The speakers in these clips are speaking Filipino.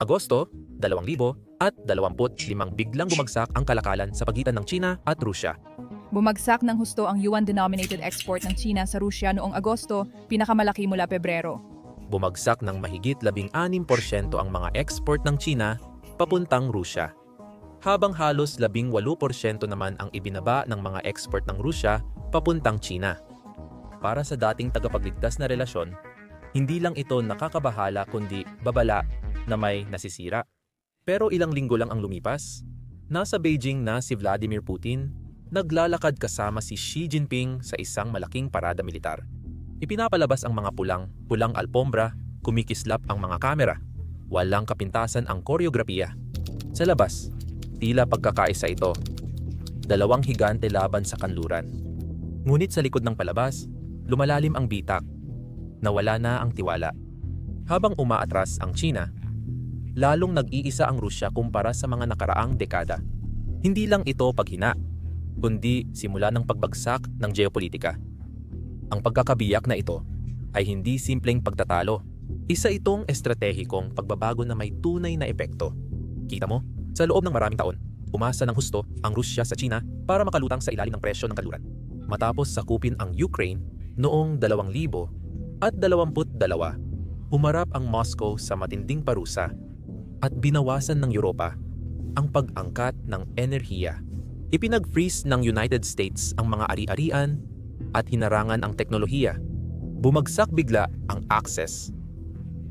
Agosto, 2000 at 25 biglang bumagsak ang kalakalan sa pagitan ng China at Rusya. Bumagsak ng husto ang yuan-denominated export ng China sa Rusya noong Agosto, pinakamalaki mula Pebrero. Bumagsak ng mahigit 16% ang mga export ng China papuntang Rusya. Habang halos 18% naman ang ibinaba ng mga export ng Rusya papuntang China. Para sa dating tagapagligtas na relasyon, hindi lang ito nakakabahala kundi babala na may nasisira. Pero ilang linggo lang ang lumipas, nasa Beijing na si Vladimir Putin, naglalakad kasama si Xi Jinping sa isang malaking parada militar. Ipinapalabas ang mga pulang, pulang alpombra, kumikislap ang mga kamera. Walang kapintasan ang koreografiya. Sa labas, tila pagkakaisa ito. Dalawang higante laban sa kanluran. Ngunit sa likod ng palabas, lumalalim ang bitak. Nawala na ang tiwala. Habang umaatras ang China, lalong nag-iisa ang Rusya kumpara sa mga nakaraang dekada. Hindi lang ito paghina, kundi simula ng pagbagsak ng geopolitika. Ang pagkakabiyak na ito ay hindi simpleng pagtatalo. Isa itong estratehikong pagbabago na may tunay na epekto. Kita mo, sa loob ng maraming taon, umasa ng husto ang Rusya sa China para makalutang sa ilalim ng presyo ng kaluran. Matapos sakupin ang Ukraine noong 2000 at 22, umarap ang Moscow sa matinding parusa at binawasan ng Europa ang pag-angkat ng enerhiya. Ipinag-freeze ng United States ang mga ari-arian at hinarangan ang teknolohiya. Bumagsak bigla ang access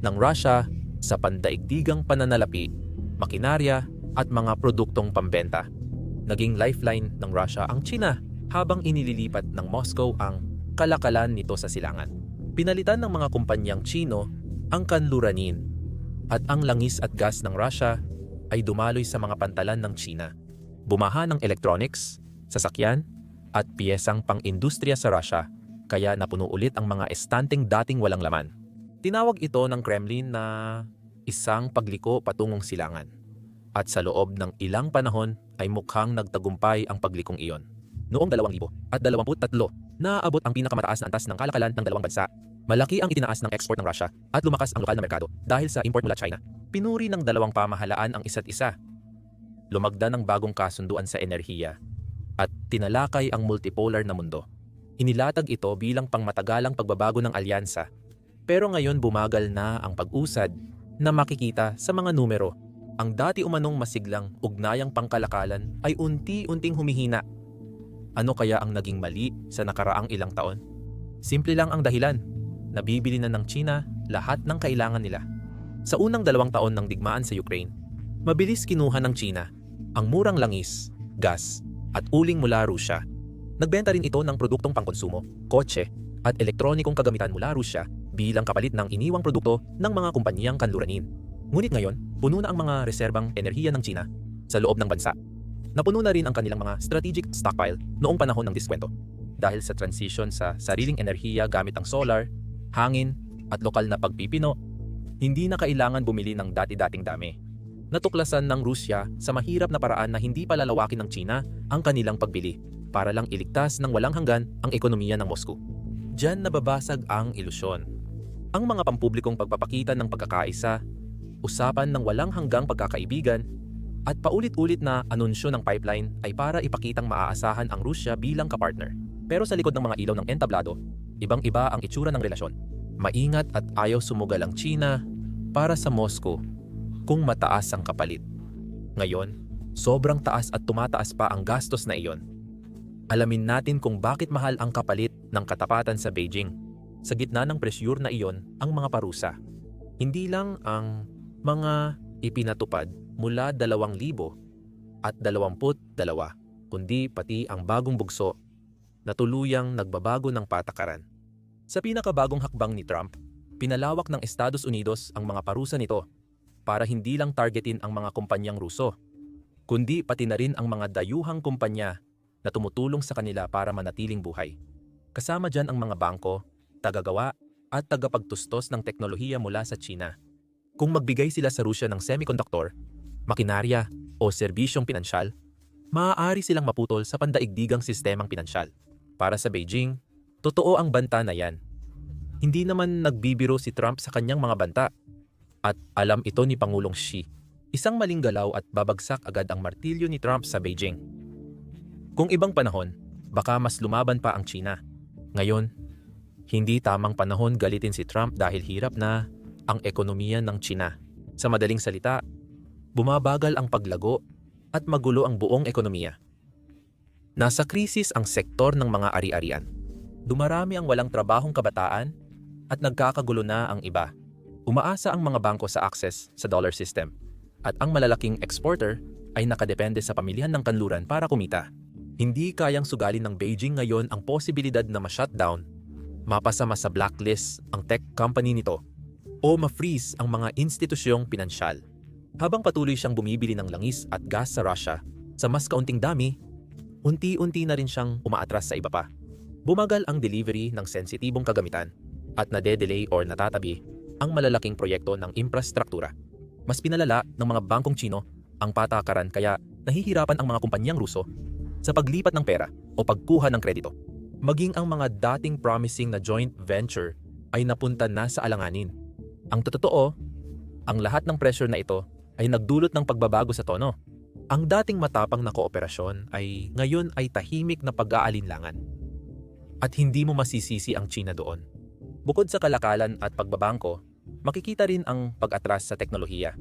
ng Russia sa pandaigdigang pananalapi, makinarya at mga produktong pambenta. Naging lifeline ng Russia ang China habang inililipat ng Moscow ang kalakalan nito sa silangan. Pinalitan ng mga kumpanyang Chino ang kanluranin at ang langis at gas ng Russia ay dumaloy sa mga pantalan ng China. Bumaha ng electronics, sasakyan, at piyesang pang-industriya sa Russia kaya napuno ulit ang mga estanteng dating walang laman. Tinawag ito ng Kremlin na isang pagliko patungong silangan. At sa loob ng ilang panahon ay mukhang nagtagumpay ang paglikong iyon. Noong 2000 at 23, naabot ang pinakamataas na antas ng kalakalan ng dalawang bansa. Malaki ang itinaas ng export ng Russia at lumakas ang lokal na merkado dahil sa import mula China. Pinuri ng dalawang pamahalaan ang isa't isa. Lumagda ng bagong kasunduan sa enerhiya at tinalakay ang multipolar na mundo. Inilatag ito bilang pangmatagalang pagbabago ng alyansa. Pero ngayon bumagal na ang pag-usad na makikita sa mga numero. Ang dati umanong masiglang ugnayang pangkalakalan ay unti-unting humihina. Ano kaya ang naging mali sa nakaraang ilang taon? Simple lang ang dahilan. Nabibili na ng China lahat ng kailangan nila. Sa unang dalawang taon ng digmaan sa Ukraine, mabilis kinuha ng China ang murang langis, gas, at uling mula Rusya. Nagbenta rin ito ng produktong pangkonsumo, kotse, at elektronikong kagamitan mula Rusya bilang kapalit ng iniwang produkto ng mga kumpanyang kanluranin. Ngunit ngayon, puno na ang mga reserbang enerhiya ng China sa loob ng bansa. Napuno na rin ang kanilang mga strategic stockpile noong panahon ng diskwento. Dahil sa transition sa sariling enerhiya gamit ang solar, hangin, at lokal na pagpipino, hindi na kailangan bumili ng dati-dating dami. Natuklasan ng Rusya sa mahirap na paraan na hindi palalawakin ng China ang kanilang pagbili para lang iligtas ng walang hanggan ang ekonomiya ng Moscow. Diyan nababasag ang ilusyon. Ang mga pampublikong pagpapakita ng pagkakaisa, usapan ng walang hanggang pagkakaibigan, at paulit-ulit na anunsyo ng pipeline ay para ipakitang maaasahan ang Rusya bilang kapartner. Pero sa likod ng mga ilaw ng entablado, ibang-iba ang itsura ng relasyon. Maingat at ayaw sumugal ang China para sa Moscow kung mataas ang kapalit. Ngayon, sobrang taas at tumataas pa ang gastos na iyon. Alamin natin kung bakit mahal ang kapalit ng katapatan sa Beijing. Sa gitna ng presyur na iyon ang mga parusa. Hindi lang ang mga ipinatupad mula 2,000 at 22, kundi pati ang bagong bugso na tuluyang nagbabago ng patakaran. Sa pinakabagong hakbang ni Trump, pinalawak ng Estados Unidos ang mga parusa nito para hindi lang targetin ang mga kumpanyang Ruso, kundi pati na rin ang mga dayuhang kumpanya na tumutulong sa kanila para manatiling buhay. Kasama dyan ang mga bangko, tagagawa at tagapagtustos ng teknolohiya mula sa China. Kung magbigay sila sa Rusya ng semiconductor, makinarya o serbisyong pinansyal, maaari silang maputol sa pandaigdigang sistemang pinansyal. Para sa Beijing, totoo ang banta na yan. Hindi naman nagbibiro si Trump sa kanyang mga banta. At alam ito ni Pangulong Xi. Isang maling galaw at babagsak agad ang martilyo ni Trump sa Beijing. Kung ibang panahon, baka mas lumaban pa ang China. Ngayon, hindi tamang panahon galitin si Trump dahil hirap na ang ekonomiya ng China. Sa madaling salita, bumabagal ang paglago at magulo ang buong ekonomiya. Nasa krisis ang sektor ng mga ari-arian. Dumarami ang walang trabahong kabataan at nagkakagulo na ang iba. Umaasa ang mga bangko sa access sa dollar system at ang malalaking exporter ay nakadepende sa pamilihan ng kanluran para kumita. Hindi kayang sugalin ng Beijing ngayon ang posibilidad na ma-shutdown, mapasama sa blacklist ang tech company nito o ma-freeze ang mga institusyong pinansyal. Habang patuloy siyang bumibili ng langis at gas sa Russia sa mas kaunting dami, unti-unti na rin siyang umaatras sa iba pa. Bumagal ang delivery ng sensitibong kagamitan at nade-delay or natatabi ang malalaking proyekto ng infrastruktura. Mas pinalala ng mga bangkong Chino ang patakaran kaya nahihirapan ang mga kumpanyang Ruso sa paglipat ng pera o pagkuha ng kredito. Maging ang mga dating promising na joint venture ay napunta na sa alanganin. Ang totoo, ang lahat ng pressure na ito ay nagdulot ng pagbabago sa tono. Ang dating matapang na kooperasyon ay ngayon ay tahimik na pag-aalinlangan. At hindi mo masisisi ang China doon. Bukod sa kalakalan at pagbabangko, makikita rin ang pag-atras sa teknolohiya.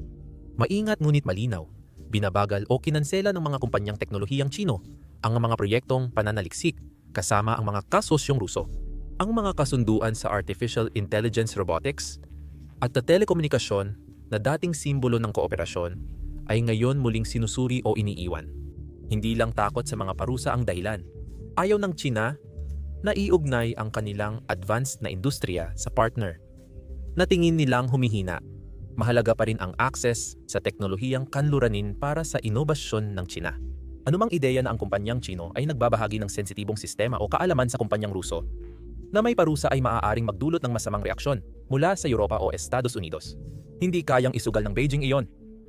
Maingat ngunit malinaw, binabagal o kinansela ng mga kumpanyang teknolohiyang Chino ang mga proyektong pananaliksik kasama ang mga kasosyong Ruso. Ang mga kasunduan sa artificial intelligence robotics at sa telekomunikasyon na dating simbolo ng kooperasyon ay ngayon muling sinusuri o iniiwan. Hindi lang takot sa mga parusa ang dahilan. Ayaw ng China na iugnay ang kanilang advanced na industriya sa partner. Natingin nilang humihina. Mahalaga pa rin ang access sa teknolohiyang kanluranin para sa inobasyon ng China. Anumang ideya na ang kumpanyang Chino ay nagbabahagi ng sensitibong sistema o kaalaman sa kumpanyang Ruso na may parusa ay maaaring magdulot ng masamang reaksyon mula sa Europa o Estados Unidos. Hindi kayang isugal ng Beijing iyon.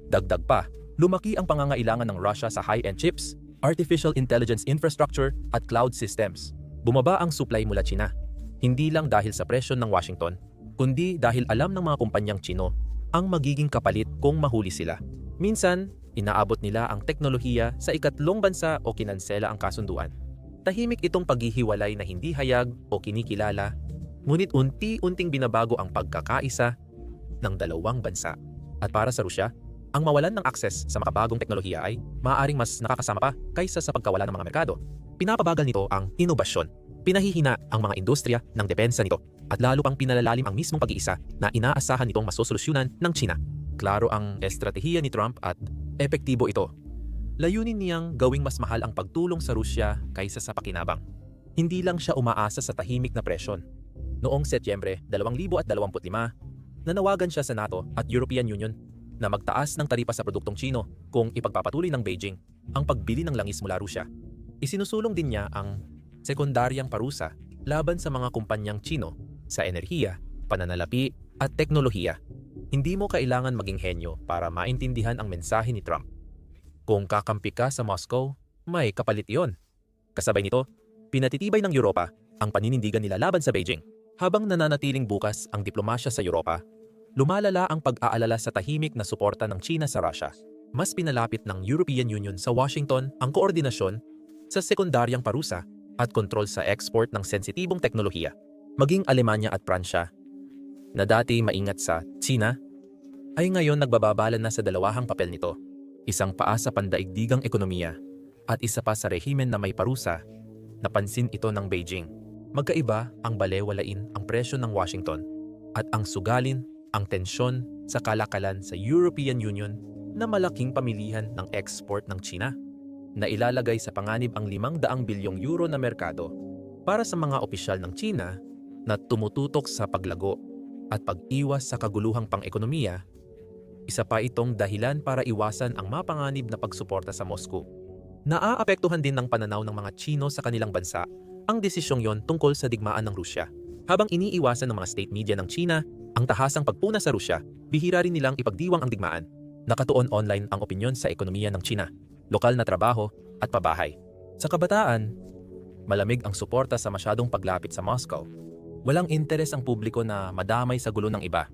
Dagdag pa, lumaki ang pangangailangan ng Russia sa high-end chips, artificial intelligence infrastructure at cloud systems. Bumaba ang supply mula China. Hindi lang dahil sa presyon ng Washington, kundi dahil alam ng mga kumpanyang Chino ang magiging kapalit kung mahuli sila. Minsan, inaabot nila ang teknolohiya sa ikatlong bansa o kinansela ang kasunduan. Tahimik itong paghihiwalay na hindi hayag o kinikilala, ngunit unti-unting binabago ang pagkakaisa ng dalawang bansa. At para sa Rusya, ang mawalan ng akses sa makabagong teknolohiya ay maaaring mas nakakasama pa kaysa sa pagkawala ng mga merkado. Pinapabagal nito ang inobasyon. Pinahihina ang mga industriya ng depensa nito at lalo pang pinalalalim ang mismong pag-iisa na inaasahan nitong masosolusyonan ng China. Klaro ang estratehiya ni Trump at epektibo ito. Layunin niyang gawing mas mahal ang pagtulong sa Rusya kaysa sa pakinabang. Hindi lang siya umaasa sa tahimik na presyon. Noong Setyembre 2025, nanawagan siya sa NATO at European Union na magtaas ng taripa sa produktong Chino kung ipagpapatuloy ng Beijing ang pagbili ng langis mula Rusya. Isinusulong din niya ang sekundaryang parusa laban sa mga kumpanyang Chino sa enerhiya, pananalapi at teknolohiya. Hindi mo kailangan maging henyo para maintindihan ang mensahe ni Trump. Kung kakampi ka sa Moscow, may kapalit iyon. Kasabay nito, pinatitibay ng Europa ang paninindigan nila laban sa Beijing. Habang nananatiling bukas ang diplomasya sa Europa, lumalala ang pag-aalala sa tahimik na suporta ng China sa Russia. Mas pinalapit ng European Union sa Washington ang koordinasyon sa sekundaryang parusa at kontrol sa export ng sensitibong teknolohiya. Maging Alemanya at Pransya, na dati maingat sa China, ay ngayon nagbababala na sa dalawahang papel nito. Isang paa sa pandaigdigang ekonomiya at isa pa sa rehimen na may parusa, napansin ito ng Beijing. Magkaiba ang balewalain ang presyo ng Washington at ang sugalin ang tensyon sa kalakalan sa European Union na malaking pamilihan ng export ng China na ilalagay sa panganib ang 500 bilyong euro na merkado para sa mga opisyal ng China na tumututok sa paglago at pag-iwas sa kaguluhang pang-ekonomiya, isa pa itong dahilan para iwasan ang mapanganib na pagsuporta sa Moscow. Naaapektuhan din ng pananaw ng mga Chino sa kanilang bansa ang desisyong yon tungkol sa digmaan ng Rusya. Habang iniiwasan ng mga state media ng China ang tahasang pagpuna sa Rusya, bihira rin nilang ipagdiwang ang digmaan. Nakatuon online ang opinyon sa ekonomiya ng China, lokal na trabaho at pabahay. Sa kabataan, malamig ang suporta sa masyadong paglapit sa Moscow Walang interes ang publiko na madamay sa gulo ng iba.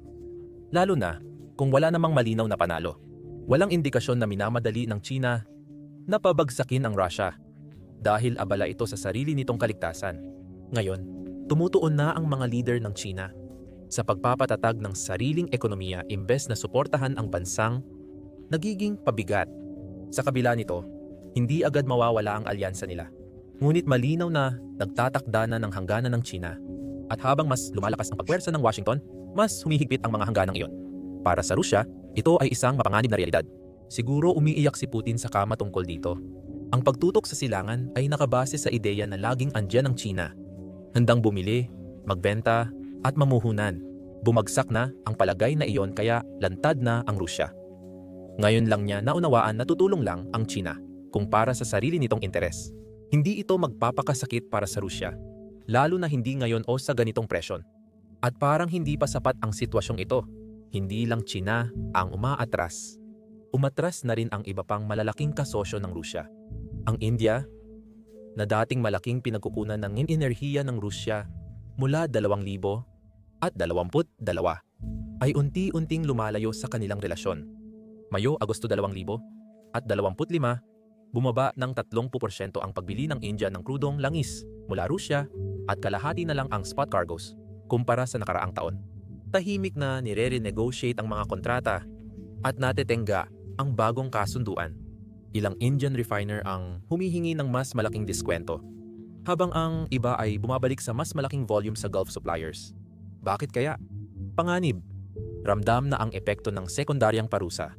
Lalo na kung wala namang malinaw na panalo. Walang indikasyon na minamadali ng China na pabagsakin ang Russia dahil abala ito sa sarili nitong kaligtasan. Ngayon, tumutuon na ang mga leader ng China sa pagpapatatag ng sariling ekonomiya imbes na suportahan ang bansang nagiging pabigat. Sa kabila nito, hindi agad mawawala ang alyansa nila. Ngunit malinaw na nagtatakda na ng hangganan ng China at habang mas lumalakas ang pagwersa ng Washington, mas humihigpit ang mga hangganang iyon. Para sa Rusya, ito ay isang mapanganib na realidad. Siguro umiiyak si Putin sa kama tungkol dito. Ang pagtutok sa silangan ay nakabase sa ideya na laging andyan ang China. Handang bumili, magbenta, at mamuhunan. Bumagsak na ang palagay na iyon kaya lantad na ang Rusya. Ngayon lang niya naunawaan na tutulong lang ang China kung para sa sarili nitong interes. Hindi ito magpapakasakit para sa Rusya, lalo na hindi ngayon o sa ganitong presyon. At parang hindi pa sapat ang sitwasyong ito. Hindi lang China ang umaatras. Umatras na rin ang iba pang malalaking kasosyo ng Rusya. Ang India, na dating malaking pinagkukunan ng enerhiya ng Rusya mula 2,000 at 22, ay unti-unting lumalayo sa kanilang relasyon. Mayo, Agosto 2000 at 25, bumaba ng 30% ang pagbili ng India ng krudong langis mula Rusya at kalahati na lang ang spot cargoes kumpara sa nakaraang taon. Tahimik na nire-renegotiate ang mga kontrata at natetengga ang bagong kasunduan. Ilang Indian refiner ang humihingi ng mas malaking diskwento, habang ang iba ay bumabalik sa mas malaking volume sa Gulf suppliers. Bakit kaya? Panganib, ramdam na ang epekto ng sekundaryang parusa.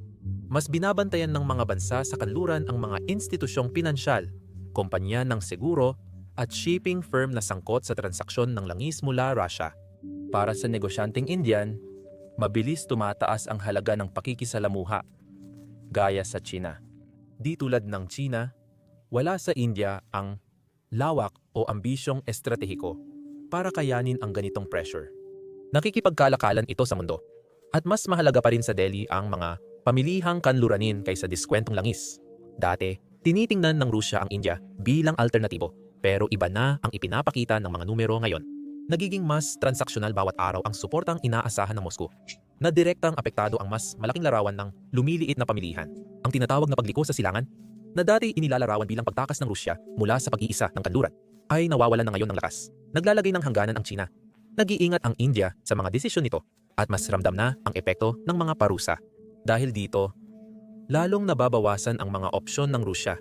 Mas binabantayan ng mga bansa sa kanluran ang mga institusyong pinansyal, kumpanya ng seguro at shipping firm na sangkot sa transaksyon ng langis mula Russia. Para sa negosyanteng Indian, mabilis tumataas ang halaga ng pakikisalamuha, gaya sa China. Di tulad ng China, wala sa India ang lawak o ambisyong estratehiko para kayanin ang ganitong pressure. Nakikipagkalakalan ito sa mundo. At mas mahalaga pa rin sa Delhi ang mga pamilihang kanluranin kaysa diskwentong langis. Dati, tinitingnan ng Rusya ang India bilang alternatibo, pero iba na ang ipinapakita ng mga numero ngayon. Nagiging mas transaksyonal bawat araw ang suportang inaasahan ng Moscow na direktang apektado ang mas malaking larawan ng lumiliit na pamilihan. Ang tinatawag na pagliko sa silangan, na dati inilalarawan bilang pagtakas ng Rusya mula sa pag-iisa ng kanluran, ay nawawalan na ngayon ng lakas. Naglalagay ng hangganan ang China. Nag-iingat ang India sa mga desisyon nito at mas ramdam na ang epekto ng mga parusa. Dahil dito, lalong nababawasan ang mga opsyon ng Rusya.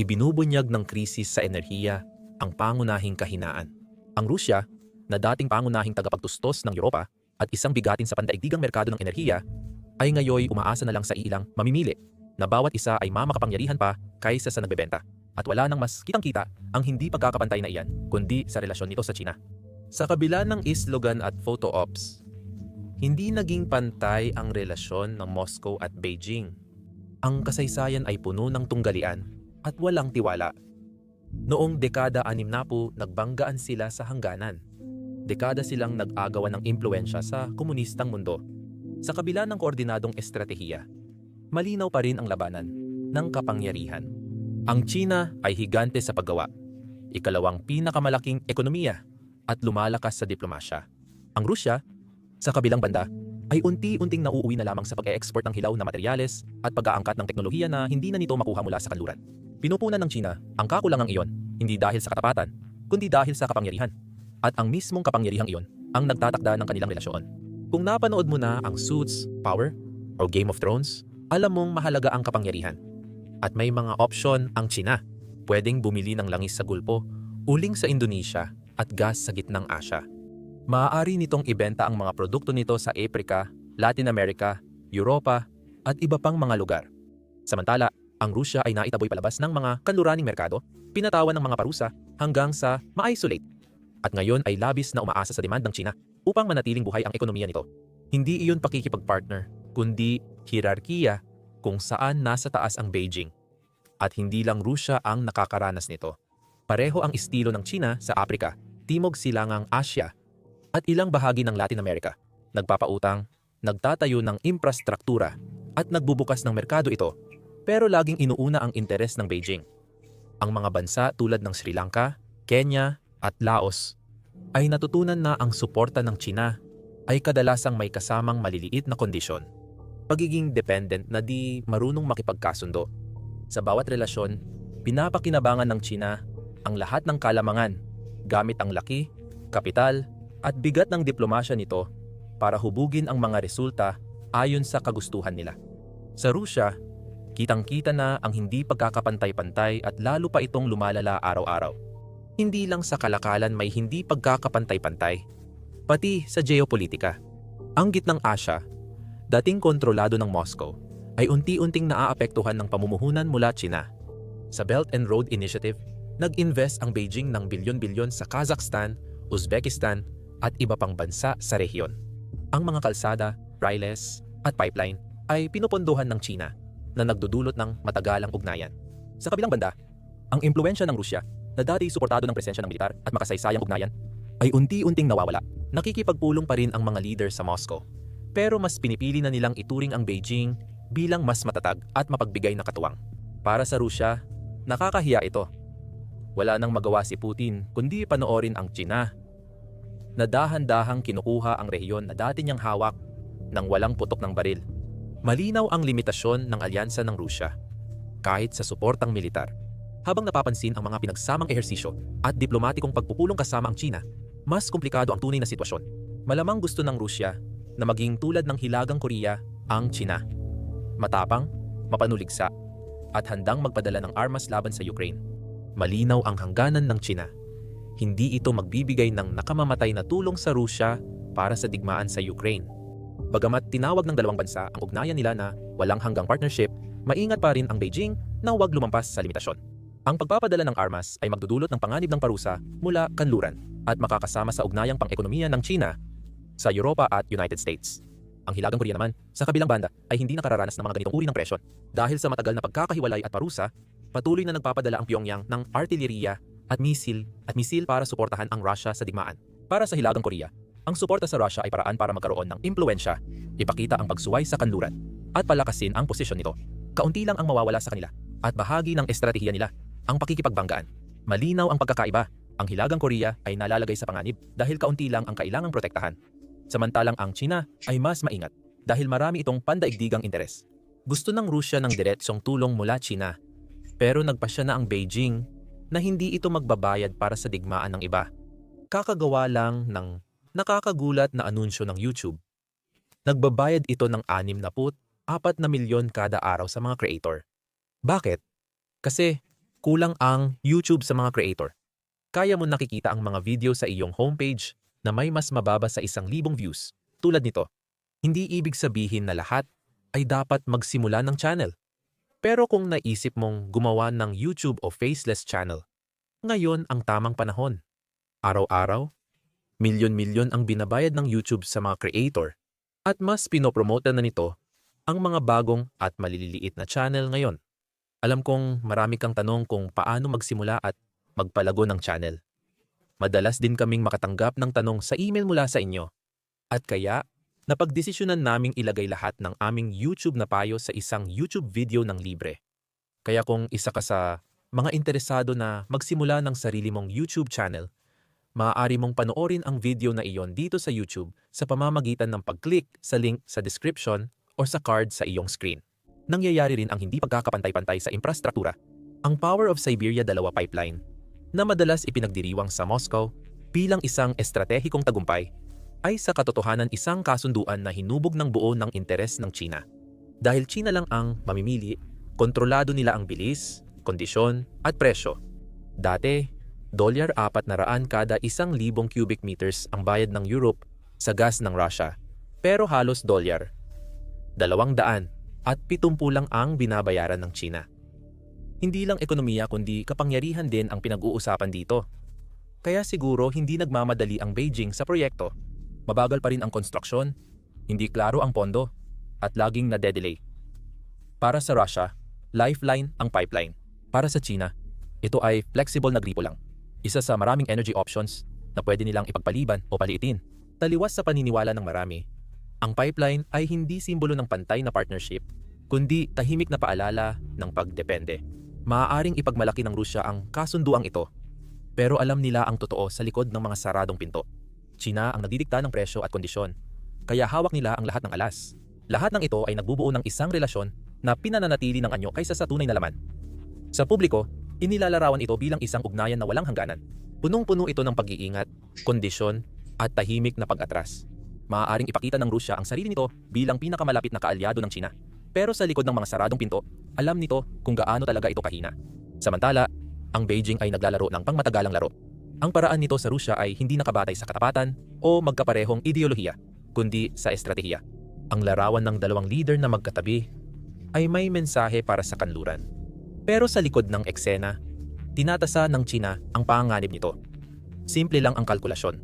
Ibinubunyag ng krisis sa enerhiya ang pangunahing kahinaan. Ang Rusya, na dating pangunahing tagapagtustos ng Europa at isang bigatin sa pandaigdigang merkado ng enerhiya, ay ngayoy umaasa na lang sa ilang mamimili na bawat isa ay mamakapangyarihan pa kaysa sa nagbebenta. At wala nang mas kitang-kita ang hindi pagkakapantay na iyan, kundi sa relasyon nito sa China. Sa kabila ng islogan at photo ops, hindi naging pantay ang relasyon ng Moscow at Beijing. Ang kasaysayan ay puno ng tunggalian at walang tiwala. Noong dekada 60 nagbanggaan sila sa hangganan. Dekada silang nag-agawan ng impluensya sa komunistang mundo. Sa kabila ng koordinadong estratehiya, malinaw pa rin ang labanan ng kapangyarihan. Ang China ay higante sa paggawa, ikalawang pinakamalaking ekonomiya at lumalakas sa diplomasya. Ang Rusya, sa kabilang banda, ay unti-unting nauuwi na lamang sa pag-e-export ng hilaw na materyales at pag-aangkat ng teknolohiya na hindi na nito makuha mula sa kanluran. Pinupunan ng China ang kakulangang iyon hindi dahil sa katapatan, kundi dahil sa kapangyarihan. At ang mismong kapangyarihang iyon ang nagtatakda ng kanilang relasyon. Kung napanood mo na ang Suits, Power, o Game of Thrones, alam mong mahalaga ang kapangyarihan. At may mga opsyon ang China. Pwedeng bumili ng langis sa Gulpo, uling sa Indonesia, at gas sa gitnang Asya. Maaari nitong ibenta ang mga produkto nito sa Africa, Latin America, Europa, at iba pang mga lugar. Samantala, ang Rusya ay naitaboy palabas ng mga kanluraning merkado, pinatawan ng mga parusa hanggang sa ma-isolate. At ngayon ay labis na umaasa sa demand ng China upang manatiling buhay ang ekonomiya nito. Hindi iyon pakikipag-partner, kundi hierarkiya kung saan nasa taas ang Beijing. At hindi lang Rusya ang nakakaranas nito. Pareho ang estilo ng China sa Africa, Timog Silangang Asya, at ilang bahagi ng Latin America. Nagpapautang, nagtatayo ng infrastruktura, at nagbubukas ng merkado ito, pero laging inuuna ang interes ng Beijing. Ang mga bansa tulad ng Sri Lanka, Kenya, at Laos ay natutunan na ang suporta ng China ay kadalasang may kasamang maliliit na kondisyon. Pagiging dependent na di marunong makipagkasundo. Sa bawat relasyon, pinapakinabangan ng China ang lahat ng kalamangan gamit ang laki, kapital, at bigat ng diplomasya nito para hubugin ang mga resulta ayon sa kagustuhan nila. Sa Rusya, kitang-kita na ang hindi pagkakapantay-pantay at lalo pa itong lumalala araw-araw. Hindi lang sa kalakalan may hindi pagkakapantay-pantay, pati sa geopolitika. Ang gitnang Asya, dating kontrolado ng Moscow, ay unti-unting naaapektuhan ng pamumuhunan mula China. Sa Belt and Road Initiative, nag-invest ang Beijing ng bilyon-bilyon sa Kazakhstan, Uzbekistan at iba pang bansa sa rehiyon. Ang mga kalsada, riles at pipeline ay pinupondohan ng China na nagdudulot ng matagalang ugnayan. Sa kabilang banda, ang impluensya ng Rusya na dati suportado ng presensya ng militar at makasaysayang ugnayan ay unti-unting nawawala. Nakikipagpulong pa rin ang mga leader sa Moscow. Pero mas pinipili na nilang ituring ang Beijing bilang mas matatag at mapagbigay na katuwang. Para sa Rusya, nakakahiya ito. Wala nang magawa si Putin kundi panoorin ang China na dahan-dahang kinukuha ang rehiyon na dati niyang hawak nang walang putok ng baril. Malinaw ang limitasyon ng alyansa ng Rusya kahit sa suportang militar. Habang napapansin ang mga pinagsamang ehersisyo at diplomatikong pagpupulong kasama ang China, mas komplikado ang tunay na sitwasyon. Malamang gusto ng Rusya na maging tulad ng Hilagang Korea ang China. Matapang, mapanuligsa, at handang magpadala ng armas laban sa Ukraine. Malinaw ang hangganan ng China. Hindi ito magbibigay ng nakamamatay na tulong sa Rusya para sa digmaan sa Ukraine. Bagamat tinawag ng dalawang bansa ang ugnayan nila na walang hanggang partnership, maingat pa rin ang Beijing na huwag lumampas sa limitasyon. Ang pagpapadala ng armas ay magdudulot ng panganib ng parusa mula kanluran at makakasama sa ugnayang pang-ekonomiya ng China sa Europa at United States. Ang Hilagang Korea naman, sa kabilang banda, ay hindi nakararanas ng mga ganitong uri ng presyon. Dahil sa matagal na pagkakahiwalay at parusa, patuloy na nagpapadala ang Pyongyang ng artilleriya at misil at misil para suportahan ang Russia sa digmaan. Para sa Hilagang Korea, ang suporta sa Russia ay paraan para magkaroon ng impluensya, ipakita ang pagsuway sa kanluran, at palakasin ang posisyon nito. Kaunti lang ang mawawala sa kanila, at bahagi ng estratehiya nila, ang pakikipagbanggaan. Malinaw ang pagkakaiba. Ang Hilagang Korea ay nalalagay sa panganib dahil kaunti lang ang kailangang protektahan. Samantalang ang China ay mas maingat dahil marami itong pandaigdigang interes. Gusto ng Rusya ng diretsong tulong mula China, pero nagpasya na ang Beijing na hindi ito magbabayad para sa digmaan ng iba. Kakagawa lang ng nakakagulat na anunsyo ng YouTube. Nagbabayad ito ng 64 na milyon kada araw sa mga creator. Bakit? Kasi kulang ang YouTube sa mga creator. Kaya mo nakikita ang mga video sa iyong homepage na may mas mababa sa isang libong views. Tulad nito, hindi ibig sabihin na lahat ay dapat magsimula ng channel. Pero kung naisip mong gumawa ng YouTube o faceless channel, ngayon ang tamang panahon. Araw-araw, milyon-milyon ang binabayad ng YouTube sa mga creator at mas pinopromote na nito ang mga bagong at maliliit na channel ngayon. Alam kong marami kang tanong kung paano magsimula at magpalago ng channel. Madalas din kaming makatanggap ng tanong sa email mula sa inyo. At kaya, napagdesisyonan naming ilagay lahat ng aming YouTube na payo sa isang YouTube video ng libre. Kaya kung isa ka sa mga interesado na magsimula ng sarili mong YouTube channel, maaari mong panoorin ang video na iyon dito sa YouTube sa pamamagitan ng pag-click sa link sa description o sa card sa iyong screen. Nangyayari rin ang hindi pagkakapantay-pantay sa infrastruktura. Ang Power of Siberia dalawa pipeline na madalas ipinagdiriwang sa Moscow bilang isang estratehikong tagumpay ay sa katotohanan isang kasunduan na hinubog ng buo ng interes ng China. Dahil China lang ang mamimili, kontrolado nila ang bilis, kondisyon at presyo. Dati, dolyar apat na raan kada isang libong cubic meters ang bayad ng Europe sa gas ng Russia. Pero halos dolyar. Dalawang daan at pitumpu lang ang binabayaran ng China. Hindi lang ekonomiya kundi kapangyarihan din ang pinag-uusapan dito. Kaya siguro hindi nagmamadali ang Beijing sa proyekto. Mabagal pa rin ang konstruksyon, hindi klaro ang pondo, at laging nade-delay. Para sa Russia, lifeline ang pipeline. Para sa China, ito ay flexible na gripo lang. Isa sa maraming energy options na pwede nilang ipagpaliban o paliitin. Taliwas sa paniniwala ng marami, ang pipeline ay hindi simbolo ng pantay na partnership, kundi tahimik na paalala ng pagdepende. Maaaring ipagmalaki ng Rusya ang kasunduang ito, pero alam nila ang totoo sa likod ng mga saradong pinto. China ang nagdidikta ng presyo at kondisyon, kaya hawak nila ang lahat ng alas. Lahat ng ito ay nagbubuo ng isang relasyon na pinananatili ng anyo kaysa sa tunay na laman. Sa publiko, inilalarawan ito bilang isang ugnayan na walang hangganan. Punong-puno ito ng pag-iingat, kondisyon, at tahimik na pag-atras. Maaaring ipakita ng Rusya ang sarili nito bilang pinakamalapit na kaalyado ng China. Pero sa likod ng mga saradong pinto, alam nito kung gaano talaga ito kahina. Samantala, ang Beijing ay naglalaro ng pangmatagalang laro. Ang paraan nito sa Rusya ay hindi nakabatay sa katapatan o magkaparehong ideolohiya, kundi sa estratehiya. Ang larawan ng dalawang leader na magkatabi ay may mensahe para sa kanluran. Pero sa likod ng eksena, tinatasa ng China ang panganib nito. Simple lang ang kalkulasyon.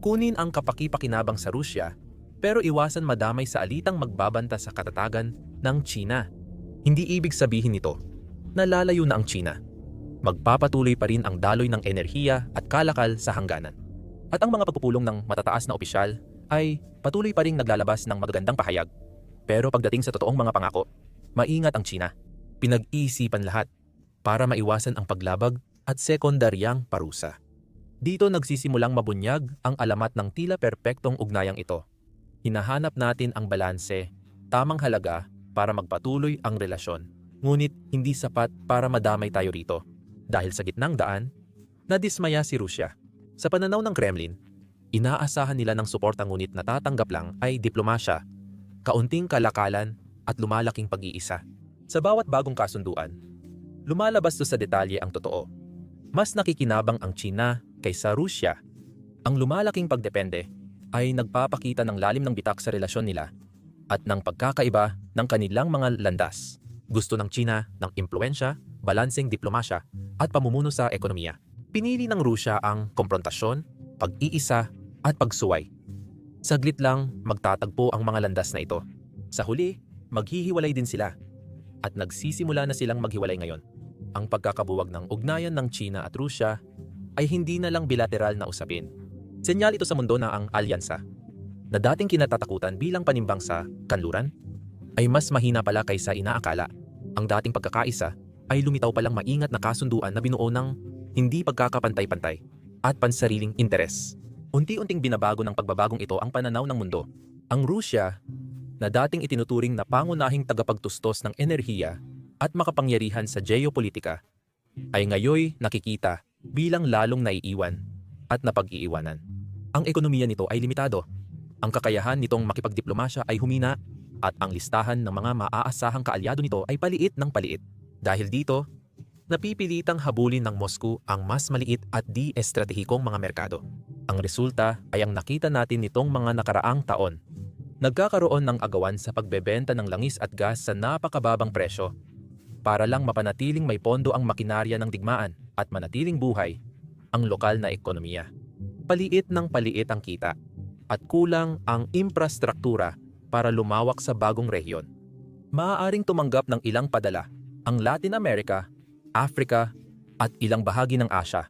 Kunin ang kapakipakinabang sa Rusya, pero iwasan madamay sa alitang magbabanta sa katatagan ng China. Hindi ibig sabihin nito na lalayo na ang China. Magpapatuloy pa rin ang daloy ng enerhiya at kalakal sa hangganan. At ang mga pagpupulong ng matataas na opisyal ay patuloy pa rin naglalabas ng magagandang pahayag. Pero pagdating sa totoong mga pangako, maingat ang China. Pinag-iisipan lahat para maiwasan ang paglabag at sekundaryang parusa. Dito nagsisimulang mabunyag ang alamat ng tila perpektong ugnayang ito. Hinahanap natin ang balanse, tamang halaga para magpatuloy ang relasyon. Ngunit hindi sapat para madamay tayo rito. Dahil sa gitnang daan, nadismaya si Rusya. Sa pananaw ng Kremlin, inaasahan nila ng suporta ngunit natatanggap lang ay diplomasya, kaunting kalakalan at lumalaking pag-iisa. Sa bawat bagong kasunduan, lumalabas to sa detalye ang totoo. Mas nakikinabang ang China kaysa Rusya. Ang lumalaking pagdepende ay nagpapakita ng lalim ng bitak sa relasyon nila at ng pagkakaiba ng kanilang mga landas. Gusto ng China ng impluensya, balanseng diplomasya at pamumuno sa ekonomiya. Pinili ng Rusya ang komprontasyon, pag-iisa at pagsuway. Saglit lang magtatagpo ang mga landas na ito. Sa huli, maghihiwalay din sila. At nagsisimula na silang maghiwalay ngayon. Ang pagkakabuwag ng ugnayan ng China at Rusya ay hindi na lang bilateral na usapin. Senyal ito sa mundo na ang alyansa, na dating kinatatakutan bilang panimbang sa kanluran, ay mas mahina pala kaysa inaakala. Ang dating pagkakaisa ay lumitaw palang maingat na kasunduan na binuo ng hindi pagkakapantay-pantay at pansariling interes. Unti-unting binabago ng pagbabagong ito ang pananaw ng mundo. Ang Rusya, na dating itinuturing na pangunahing tagapagtustos ng enerhiya at makapangyarihan sa geopolitika, ay ngayoy nakikita bilang lalong naiiwan at napag-iiwanan. Ang ekonomiya nito ay limitado. Ang kakayahan nitong makipagdiplomasya ay humina at ang listahan ng mga maaasahang kaalyado nito ay paliit ng paliit. Dahil dito, napipilitang habulin ng Moscow ang mas maliit at di-estratehikong mga merkado. Ang resulta ay ang nakita natin nitong mga nakaraang taon. Nagkakaroon ng agawan sa pagbebenta ng langis at gas sa napakababang presyo para lang mapanatiling may pondo ang makinarya ng digmaan at manatiling buhay ang lokal na ekonomiya. Paliit ng paliit ang kita at kulang ang infrastruktura para lumawak sa bagong rehiyon. Maaaring tumanggap ng ilang padala ang Latin America, Africa at ilang bahagi ng Asia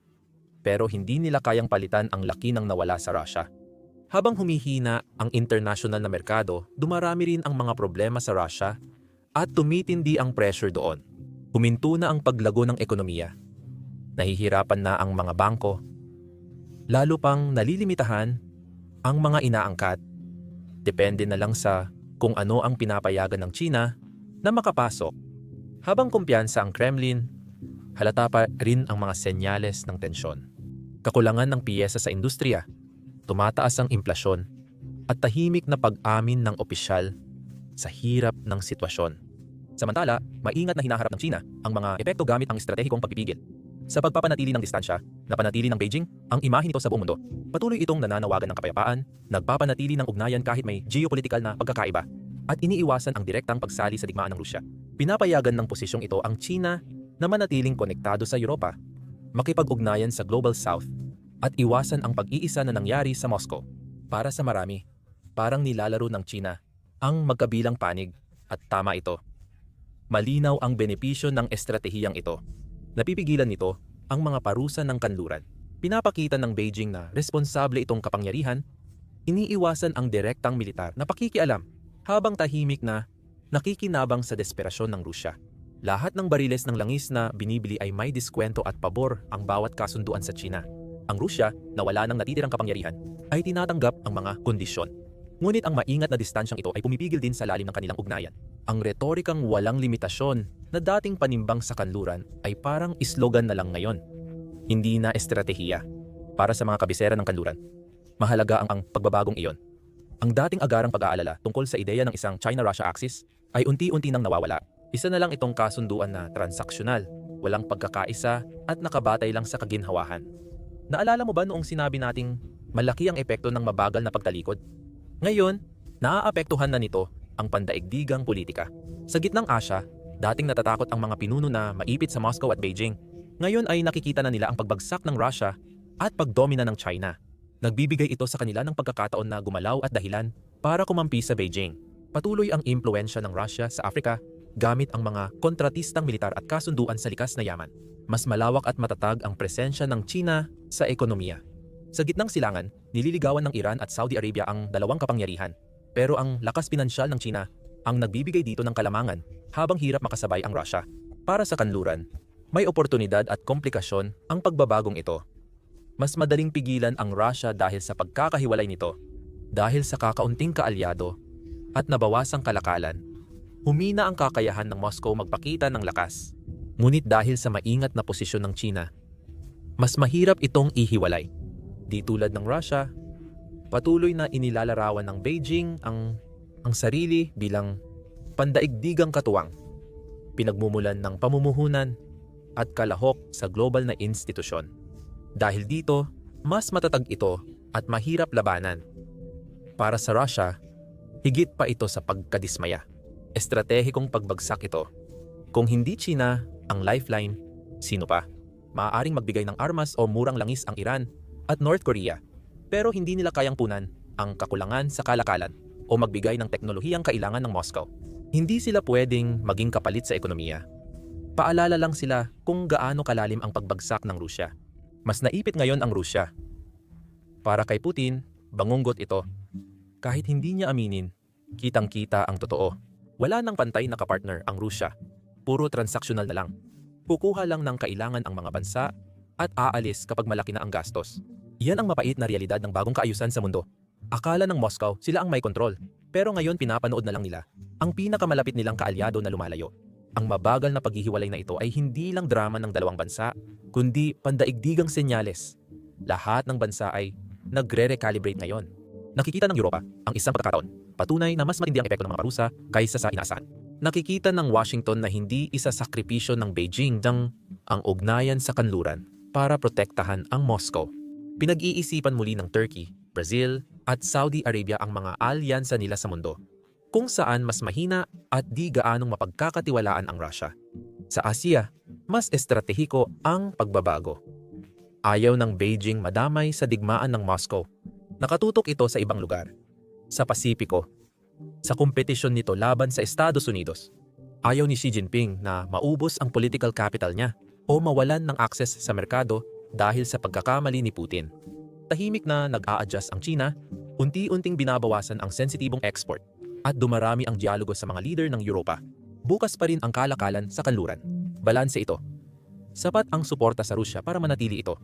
pero hindi nila kayang palitan ang laki ng nawala sa Russia. Habang humihina ang international na merkado, dumarami rin ang mga problema sa Russia at tumitindi ang pressure doon. Huminto na ang paglago ng ekonomiya. Nahihirapan na ang mga bangko. Lalo pang nalilimitahan ang mga inaangkat. Depende na lang sa kung ano ang pinapayagan ng China na makapasok. Habang kumpiyansa ang Kremlin, halata pa rin ang mga senyales ng tensyon. Kakulangan ng piyesa sa industriya, tumataas ang implasyon, at tahimik na pag-amin ng opisyal sa hirap ng sitwasyon. Samantala, maingat na hinaharap ng China ang mga epekto gamit ang estratehikong pagpipigil. Sa pagpapanatili ng distansya, napanatili ng Beijing ang imahe nito sa buong mundo. Patuloy itong nananawagan ng kapayapaan, nagpapanatili ng ugnayan kahit may geopolitical na pagkakaiba, at iniiwasan ang direktang pagsali sa digmaan ng Rusya. Pinapayagan ng posisyong ito ang China na manatiling konektado sa Europa, makipag-ugnayan sa Global South, at iwasan ang pag-iisa na nangyari sa Moscow. Para sa marami, parang nilalaro ng China ang magkabilang panig at tama ito. Malinaw ang benepisyo ng estratehiyang ito. Napipigilan nito ang mga parusa ng kanluran. Pinapakita ng Beijing na responsable itong kapangyarihan, iniiwasan ang direktang militar na pakikialam habang tahimik na nakikinabang sa desperasyon ng Rusya. Lahat ng bariles ng langis na binibili ay may diskwento at pabor ang bawat kasunduan sa China. Ang Rusya, na wala ng natitirang kapangyarihan, ay tinatanggap ang mga kondisyon. Ngunit ang maingat na distansyang ito ay pumipigil din sa lalim ng kanilang ugnayan. Ang retorikang walang limitasyon na dating panimbang sa kanluran ay parang islogan na lang ngayon. Hindi na estratehiya para sa mga kabisera ng kanluran. Mahalaga ang, ang pagbabagong iyon. Ang dating agarang pag-aalala tungkol sa ideya ng isang China-Russia axis ay unti-unti nang nawawala. Isa na lang itong kasunduan na transaksyonal, walang pagkakaisa at nakabatay lang sa kaginhawahan. Naalala mo ba noong sinabi nating malaki ang epekto ng mabagal na pagtalikod? Ngayon, naaapektuhan na nito ang pandaigdigang politika. Sa gitnang Asya, dating natatakot ang mga pinuno na maipit sa Moscow at Beijing. Ngayon ay nakikita na nila ang pagbagsak ng Russia at pagdomina ng China. Nagbibigay ito sa kanila ng pagkakataon na gumalaw at dahilan para kumampi sa Beijing. Patuloy ang impluensya ng Russia sa Africa gamit ang mga kontratistang militar at kasunduan sa likas na yaman. Mas malawak at matatag ang presensya ng China sa ekonomiya. Sa gitnang silangan, nililigawan ng Iran at Saudi Arabia ang dalawang kapangyarihan. Pero ang lakas pinansyal ng China ang nagbibigay dito ng kalamangan habang hirap makasabay ang Russia. Para sa kanluran, may oportunidad at komplikasyon ang pagbabagong ito. Mas madaling pigilan ang Russia dahil sa pagkakahiwalay nito, dahil sa kakaunting kaalyado at nabawasang kalakalan. Humina ang kakayahan ng Moscow magpakita ng lakas. Ngunit dahil sa maingat na posisyon ng China, mas mahirap itong ihiwalay. Di tulad ng Russia, patuloy na inilalarawan ng Beijing ang ang sarili bilang pandaigdigang katuwang, pinagmumulan ng pamumuhunan at kalahok sa global na institusyon. Dahil dito, mas matatag ito at mahirap labanan. Para sa Russia, higit pa ito sa pagkadismaya. Estratehikong pagbagsak ito. Kung hindi China ang lifeline, sino pa? Maaaring magbigay ng armas o murang langis ang Iran at North Korea, pero hindi nila kayang punan ang kakulangan sa kalakalan o magbigay ng teknolohiyang kailangan ng Moscow. Hindi sila pwedeng maging kapalit sa ekonomiya. Paalala lang sila kung gaano kalalim ang pagbagsak ng Rusya. Mas naipit ngayon ang Rusya. Para kay Putin, bangunggot ito. Kahit hindi niya aminin, kitang-kita ang totoo. Wala nang pantay na kapartner ang Rusya. Puro transaksyonal na lang. Kukuha lang ng kailangan ang mga bansa at aalis kapag malaki na ang gastos. Iyan ang mapait na realidad ng bagong kaayusan sa mundo. Akala ng Moscow sila ang may kontrol, pero ngayon pinapanood na lang nila ang pinakamalapit nilang kaalyado na lumalayo. Ang mabagal na paghihiwalay na ito ay hindi lang drama ng dalawang bansa, kundi pandaigdigang senyales. Lahat ng bansa ay nagre-recalibrate ngayon. Nakikita ng Europa ang isang pagkakataon, patunay na mas matindi ang epekto ng mga parusa kaysa sa inaasahan. Nakikita ng Washington na hindi isa sakripisyo ng Beijing ng ang ugnayan sa kanluran para protektahan ang Moscow. Pinag-iisipan muli ng Turkey, Brazil at Saudi Arabia ang mga alyansa nila sa mundo kung saan mas mahina at di gaanong mapagkakatiwalaan ang Russia. Sa Asia, mas estratehiko ang pagbabago. Ayaw ng Beijing madamay sa digmaan ng Moscow. Nakatutok ito sa ibang lugar. Sa Pasipiko, sa kompetisyon nito laban sa Estados Unidos. Ayaw ni Xi Jinping na maubos ang political capital niya o mawalan ng access sa merkado dahil sa pagkakamali ni Putin. Tahimik na nag-a-adjust ang China, unti-unting binabawasan ang sensitibong export at dumarami ang dialogo sa mga leader ng Europa. Bukas pa rin ang kalakalan sa kanluran. Balanse ito. Sapat ang suporta sa Rusya para manatili ito,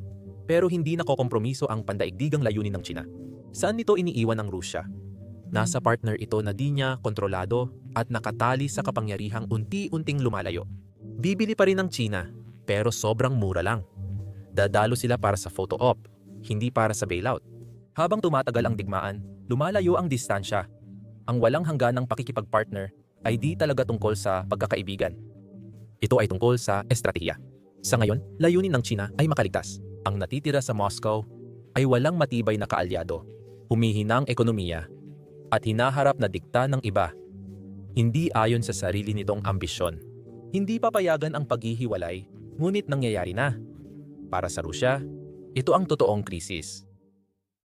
pero hindi nakokompromiso ang pandaigdigang layunin ng China. Saan nito iniiwan ang Rusya? Nasa partner ito na di niya kontrolado at nakatali sa kapangyarihang unti-unting lumalayo. Bibili pa rin ng China, pero sobrang mura lang. Dadalo sila para sa photo op, hindi para sa bailout. Habang tumatagal ang digmaan, lumalayo ang distansya. Ang walang hangganang pakikipagpartner ay di talaga tungkol sa pagkakaibigan. Ito ay tungkol sa estratehiya. Sa ngayon, layunin ng China ay makaligtas. Ang natitira sa Moscow ay walang matibay na kaalyado, humihinang ekonomiya, at hinaharap na dikta ng iba. Hindi ayon sa sarili nitong ambisyon. Hindi papayagan ang paghihiwalay, ngunit nangyayari na. Para sa Rusya, ito ang totoong krisis.